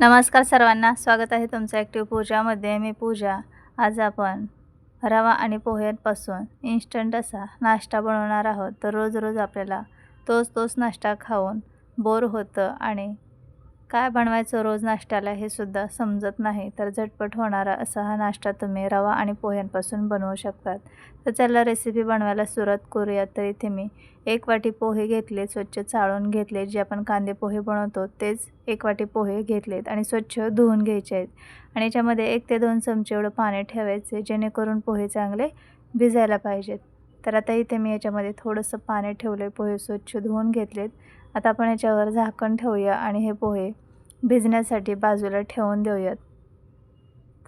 नमस्कार सर्वांना स्वागत आहे तुमचं ॲक्टिव्ह पूजामध्ये मी पूजा. आज आपण रवा आणि पोह्यांपासून इन्स्टंट असा नाश्ता बनवणार आहोत. तर रोज रोज आपल्याला तोच तोच नाश्ता खाऊन बोर होतं आणि काय बनवायचं रोज नाश्त्याला हे सुद्धा समजत नाही. तर झटपट होणारा असा हा नाश्ता तुम्ही रवा आणि पोह्यांपासून बनवू शकतात. तर चला रेसिपी बनवायला सुरुवात करूया. तर इथे मी एक वाटी पोहे घेतले स्वच्छ चाळून घेतले. जे आपण कांदे पोहे बनवतो तेच एक वाटी पोहे घेतलेत आणि स्वच्छ धुवून घ्यायचे आहेत. आणि याच्यामध्ये एक ते दोन चमचे एवढं पाणी ठेवायचे जेणेकरून पोहे चांगले भिजायला पाहिजेत. तर आता इथे मी याच्यामध्ये थोडंसं पाणी ठेवलं पोहे स्वच्छ धुवून घेतलेत. आता आपण याच्यावर झाकण ठेवूया आणि हे पोहे भिजण्यासाठी बाजूला ठेवून देऊयात.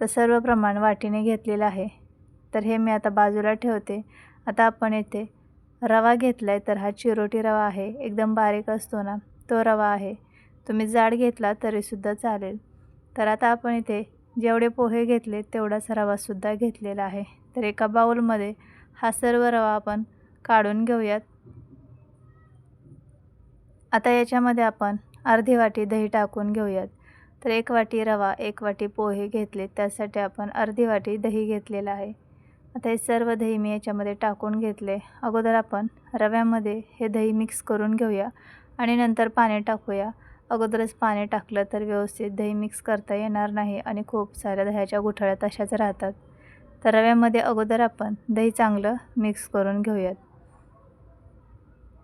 तर सर्व प्रमाण वाटीने घेतलेलं आहे. तर हे मी आता बाजूला ठेवते. आता आपण येथे रवा घेतला आहे तर हा चिरोटी रवा आहे. एकदम बारीक असतो ना तो रवा आहे. तुम्ही जाड घेतला तरीसुद्धा चालेल. तर आता आपण इथे जेवढे पोहे घेतले तेवढाच रवासुद्धा घेतलेला आहे. तर एका बाऊलमध्ये हा सर्व रवा आपण काढून घेऊयात. आता याच्यामध्ये आपण अर्धी वाटी दही टाकून घेऊयात. तर एक वाटी रवा एक वाटी पोहे घेतले त्यासाठी आपण अर्धी वाटी दही घेतलेलं आहे. आता हे सर्व दही मी याच्यामध्ये टाकून घेतले. अगोदर आपण रव्यामध्ये हे दही मिक्स करून घेऊया आणि नंतर पाणी टाकूया. अगोदरच पाणी टाकलं तर व्यवस्थित दही मिक्स करता येणार नाही आणि खूप साऱ्या दह्याच्या गुठळ्या तशाच राहतात. तर रव्यामध्ये अगोदर आपण दही चांगलं मिक्स करून घेऊयात.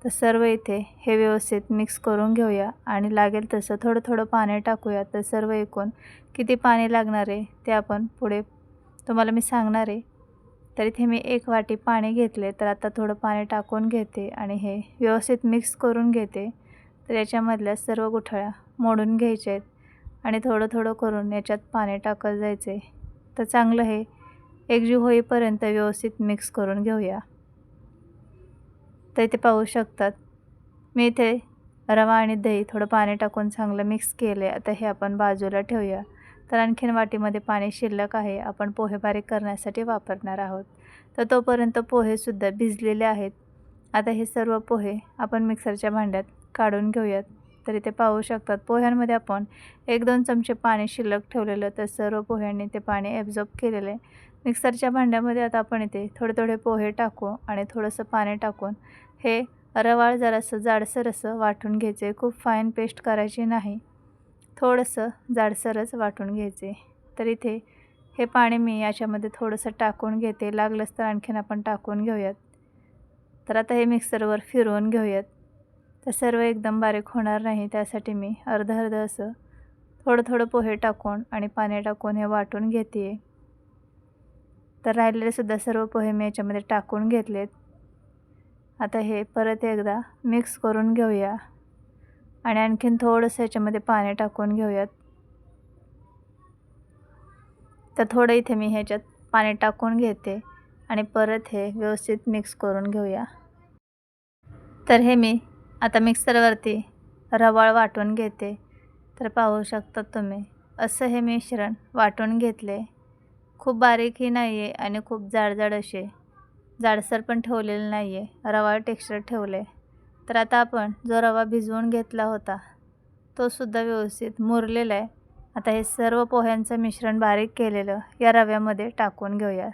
तर सर्व इथे हे व्यवस्थित मिक्स करून घेऊया. आणि लागेल तसं थोडं थोडं पाणी टाकूया. तर सर्व एकूण किती पाणी लागणार आहे ते आपण पुढे तुम्हाला मी सांगणार आहे. तर इथे मी एक वाटी पाणी घेतले. तर आता थोडं पाणी टाकून घेते आणि हे व्यवस्थित मिक्स करून घेते. तर याच्यामधल्या सर्व गुठळ्या मोडून घ्यायच्या आहेत. आणि थोडं थोडं करून याच्यात पाणी टाकत जायचे तर चांगलं हे एकजीव होईपर्यंत व्यवस्थित मिक्स करून घेऊया. तर इथे पाहू शकतात. मी इथे रवा आणि दही थोडं पाणी टाकून चांगलं मिक्स केलं आहे आता हे आपण बाजूला ठेवूया. तर आणखीन वाटीमध्ये पाणी शिल्लक आहे. आपण पोहे बारीक करण्यासाठी वापरणार आहोत. तर तोपर्यंत पोहेसुद्धा भिजलेले आहेत. आता हे सर्व पोहे आपण मिक्सरच्या भांड्यात काढून घेऊयात. तर इथे पाहू शकतात पोह्यांमध्ये आपण एक दोन चमचे पाणी शिल्लक ठेवलेलं. तर सर्व पोह्यांनी ते पाणी ॲब्झॉर्ब केलेलं आहे. मिक्सरच्या भांड्यामध्ये आता आपण इथे थोडे थोडे पोहे टाकू आणि थोडंसं पाणी टाकून हे रवाळ जरासं जाडसर असं वाटून घ्यायचे. खूप फाईन पेस्ट करायची नाही. थोडंसं जाडसरच वाटून घ्यायचे. तर इथे हे पाणी मी याच्यामध्ये थोडंसं टाकून घेते. लागलंच तर आणखीन आपण टाकून घेऊयात. तर आता हे मिक्सरवर फिरवून घेऊयात. तर सर्व एकदम बारीक होणार नाही. त्यासाठी मी अर्धं अर्धं असं थोडं थोडं पोहे टाकून आणि पाणी टाकून हे वाटून घेते तर राहिलेले सुद्धा सर्व पोहे मी याच्यामध्ये टाकून घेतलेत. आता हे परत एकदा मिक्स करून घेऊया. आणि आणखीन थोडंसं याच्यामध्ये पाणी टाकून घेऊयात. तर थोडं इथे मी ह्याच्यात पाणी टाकून घेते. आणि परत हे व्यवस्थित मिक्स करून घेऊया. तर हे मी आता मिक्सरवरती रवाळ वाटून घेते. तर पाहू शकतात तुम्ही असं हे मिश्रण वाटून घेतले. खूप बारीकही नाही आहे आणि खूप जाडजाड असे जाडसर पण ठेवलेलं नाही आहे रवा टेक्स्चर ठेवलं आहे तर आता आपण जो रवा भिजवून घेतला होता तो सुद्धा व्यवस्थित मुरलेला आहे. आता हे सर्व पोह्यांचं मिश्रण बारीक केलेलं या रव्यामध्ये टाकून घेऊया.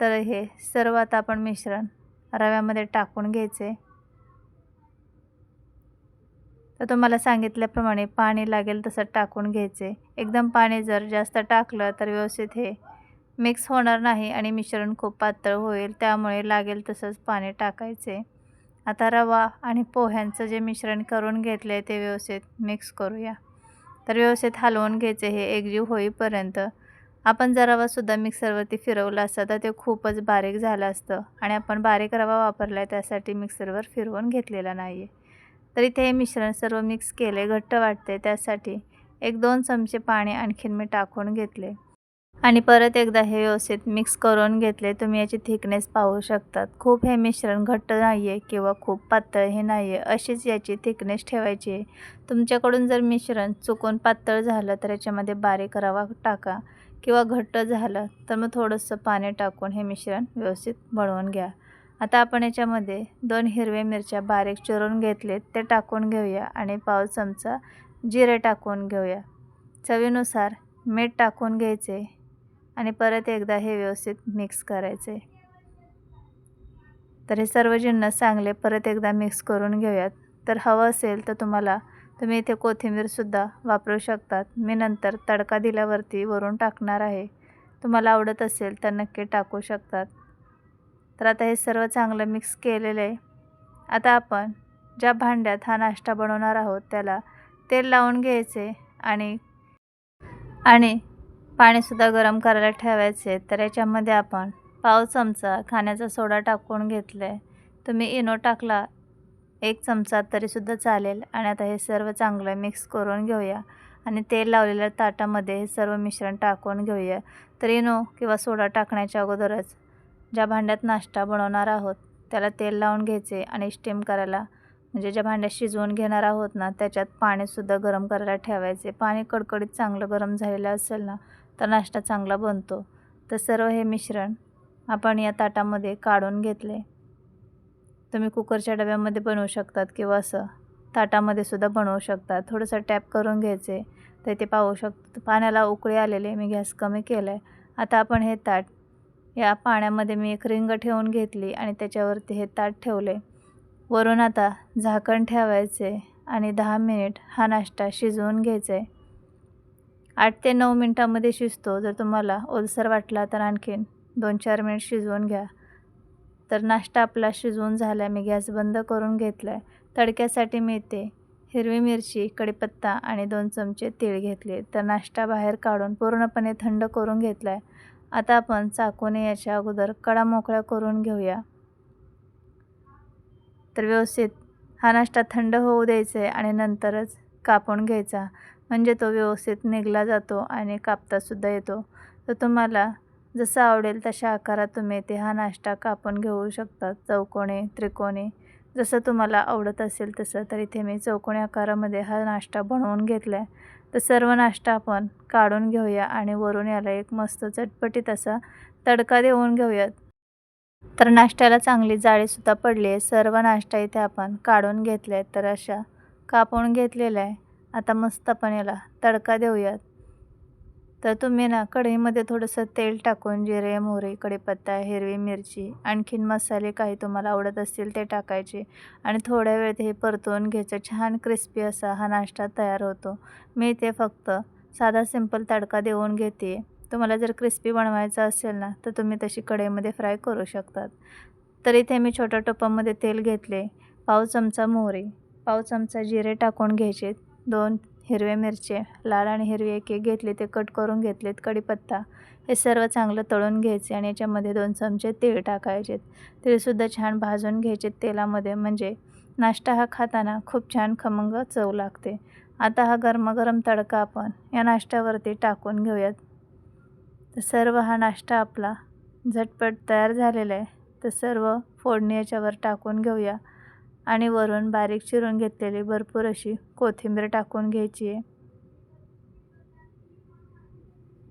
तर हे सर्व आता आपण मिश्रण रव्यामध्ये टाकून घ्यायचे. तर तुम्हाला सांगितल्याप्रमाणे पाणी लागेल तसं टाकून घ्यायचे. एकदम पाणी जर जास्त टाकलं तर व्यवस्थित हे मिक्स होणार नाही आणि मिश्रण खूप पातळ होईल त्यामुळे लागेल तसंच पाणी टाकायचे. आता रवा आणि पोह्यांचं जे मिश्रण करून घेतलं आहे ते व्यवस्थित मिक्स करूया. तर व्यवस्थित हलवून घ्यायचे हे एकजीव होईपर्यंत. आपण जर रवासुद्धा मिक्सरवरती फिरवला असतं तर ते खूपच बारीक झालं असतं आणि आपण बारीक रवा वापरला आहे त्यासाठी मिक्सरवर फिरवून घेतलेला नाही आहे तर इथे हे मिश्रण सर्व मिक्स केले घट्ट वाटते त्यासाठी. एक दोन चमचे पाणी आणखीन मी टाकून घेतले. आणि परत एकदा हे व्यवस्थित मिक्स करून घेतले. तुम्ही याची थिकनेस पाहू शकतात. खूप हे मिश्रण घट्ट नाही आहे किंवा खूप पातळ हे नाही आहे अशीच याची थिकनेस ठेवायची आहे. तुमच्याकडून जर मिश्रण चुकून पातळ झालं तर याच्यामध्ये बारीक रवा टाका. किंवा घट्ट झालं तर मग थोडंसं पाणी टाकून हे मिश्रण व्यवस्थित बनवून घ्या. आता आपण याच्यामध्ये दोन हिरव्या मिरच्या बारीक चिरून घेतलेत ते टाकून घेऊया आणि पाव चमचा जिरे टाकून घेऊया. चवीनुसार मीठ टाकून घ्यायचे आणि परत एकदा हे व्यवस्थित मिक्स करायचे. तर हे सर्व जिन्नस चांगले परत एकदा मिक्स करून घेऊयात. तर हवं असेल तर तुम्हाला तुम्ही इथे कोथिंबीरसुद्धा वापरू शकतात. मी नंतर तडका दिल्यावरती वरून टाकणार आहे. तुम्हाला आवडत असेल तर नक्की टाकू शकतात. तर आता हे सर्व चांगलं मिक्स केलेलं आहे. आता आपण ज्या भांड्यात हा नाश्ता बनवणार आहोत त्याला तेल लावून घ्यायचे आणि आणि पाणीसुद्धा गरम करायला ठेवायचे. तर याच्यामध्ये आपण पाव चमचा खाण्याचा सोडा टाकून घेतला आहे तुम्ही इनो टाकला एक चमचा तरीसुद्धा चालेल. आणि आता हे सर्व चांगलं मिक्स करून घेऊया. आणि तेल लावलेल्या ताटामध्ये हे सर्व मिश्रण टाकून घेऊया. तर इनो किंवा सोडा टाकण्याच्या अगोदरच ज्या भांड्यात नाश्ता बनवणार आहोत त्याला तेल लावून घ्यायचे आणि स्टीम करायला म्हणजे ज्या भांड्यात शिजवून घेणार आहोत ना त्याच्यात पाणीसुद्धा गरम करायला ठेवायचे. पाणी कडकडीत चांगलं गरम झालेलं असेल ना तर नाश्ता चांगला बनतो. तर सर्व हे मिश्रण आपण या ताटामध्ये काढून घेतले. तुम्ही कुकरच्या डब्यामध्ये बनवू शकतात किंवा असं ताटामध्ये सुद्धा बनवू शकतात. थोडंसं टॅप करून घ्यायचे. तर ते पाहू शक पाण्याला उकळी आलेले मी गॅस कमी केला आहे आता आपण हे ताट या पाण्यामध्ये मी एक रिंग ठेवून घेतली आणि त्याच्यावरती हे ताट ठेवले. वरून आता झाकण ठेवायचे आणि दहा मिनिट हा नाश्ता शिजवून घ्यायचा. आहे आठ ते नऊ मिनटामध्ये शिजतो. जर तुम्हाला ओलसर वाटला तर आणखीन दोन चार मिनिट शिजवून घ्या. तर नाश्ता आपला शिजवून झाला मी गॅस बंद करून घेतला आहे तडक्यासाठी मी इथे हिरवी मिरची कढीपत्ता आणि दोन चमचे तीळ घेतले. तर नाश्ता बाहेर काढून पूर्णपणे थंड करून घेतला आहे आता आपण चाकूने याच्या अगोदर कडा मोकळ्या करून घेऊया. तर व्यवस्थित हा नाश्ता थंड होऊ द्यायचा आहे आणि नंतरच कापून घ्यायचा. म्हणजे तो व्यवस्थित निघला जातो आणि कापतासुद्धा येतो. तर तुम्हाला जसं आवडेल तशा आकारात तुम्ही ते हा नाश्ता कापून घेऊ शकता चौकोने त्रिकोणी. जसं तुम्हाला आवडत असेल तसं. तर इथे मी चौकोणी आकारामध्ये हा नाश्ता बनवून घेतला आहे तर सर्व नाश्ता आपण काढून घेऊया आणि वरून याला एक मस्त चटपटीत असा तडका देऊन घेऊयात. तर नाश्त्याला चांगली जाळीसुद्धा पडली आहे. सर्व नाश्ता इथे आपण काढून घेतल्या. आहेत तर अशा कापून घेतलेल्या आहे. आता मस्त आपण याला तडका देऊयात. तर तुम्ही ना कढईमध्ये थोडंसं तेल टाकून जिरे मोहरी कढीपत्ता हिरवी मिरची आणखीन मसाले काही तुम्हाला आवडत असतील ते टाकायचे. आणि थोड्या वेळ हे परतवून घ्यायचं. छान क्रिस्पी असा हा नाश्ता तयार होतो. मी ते फक्त साधा सिंपल तडका देऊन घेते. तुम्हाला जर क्रिस्पी बनवायचं असेल ना तर तुम्ही तशी कढईमध्ये फ्राय करू शकतात. तर इथे मी छोट्या टोपामध्ये तेल घेतले. पाव चमचा मोहरी पाव चमचा जिरे टाकून घ्यायचे. दोन हिरवे मिरचे लाल आणि हिरवी एक एक घेतले ते कट करून घेतलेत. कढीपत्ता हे सर्व चांगलं तळून घ्यायचे आणि याच्यामध्ये दोन चमचे तीळ टाकायचे तीळसुद्धा छान भाजून घ्यायचे तेलामध्ये. म्हणजे नाश्ता हा खाताना खूप छान खमंग चव लागते. आता हा गरमागरम तडका आपण या नाश्त्यावरती टाकून घेऊयात. तर सर्व हा नाश्ता आपला झटपट तयार झालेला आहे. तर सर्व फोडणी याच्यावर टाकून घेऊया. आणि वरून बारीक चिरून घेतलेली भरपूर अशी कोथिंबीर टाकून घ्यायची आहे.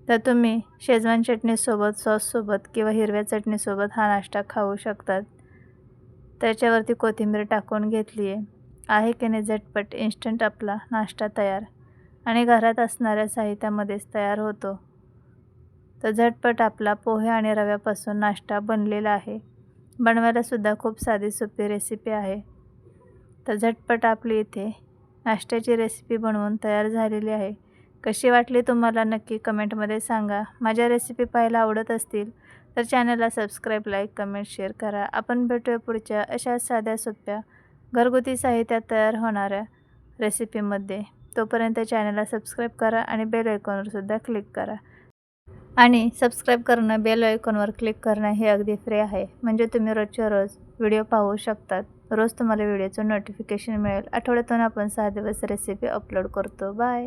तर तुम्ही शेजवान चटणीसोबत सॉससोबत किंवा हिरव्या चटणीसोबत हा नाश्ता खाऊ शकतात. त्याच्यावरती कोथिंबीर टाकून घेतली आहे. आहे की नाही झटपट इन्स्टंट आपला नाश्ता तयार. आणि घरात असणाऱ्या साहित्यामध्येच तयार होतो. तर झटपट आपला पोहे आणि रव्यापासून नाश्ता बनलेला आहे. बनवायलासुद्धा खूप साधी सोपी रेसिपी आहे. तर झटपट आपली इथे नाश्त्याची रेसिपी बनवून तयार झालेली आहे. कशी वाटली तुम्हाला नक्की कमेंटमध्ये सांगा. माझ्या रेसिपी पाहायला आवडत असतील तर चॅनलला सबस्क्राईब लाईक कमेंट शेअर करा. आपण भेटूया पुढच्या अशा साध्या सोप्या घरगुती साहित्यात तयार होणाऱ्या रेसिपीमध्ये तोपर्यंत चॅनलला सबस्क्राईब करा आणि बेल आयकॉनवरसुद्धा क्लिक करा. आणि सबस्क्राईब करणं बेल आयकॉनवर क्लिक करणं हे अगदी फ्री आहे. म्हणजे तुम्ही रोजच्या रोज व्हिडिओ पाहू शकतात. रोज तुम्हाला व्हिडिओचं नोटिफिकेशन मिळेल. आठवड्यातून आपण सहा दिवस रेसिपी अपलोड करतो. बाय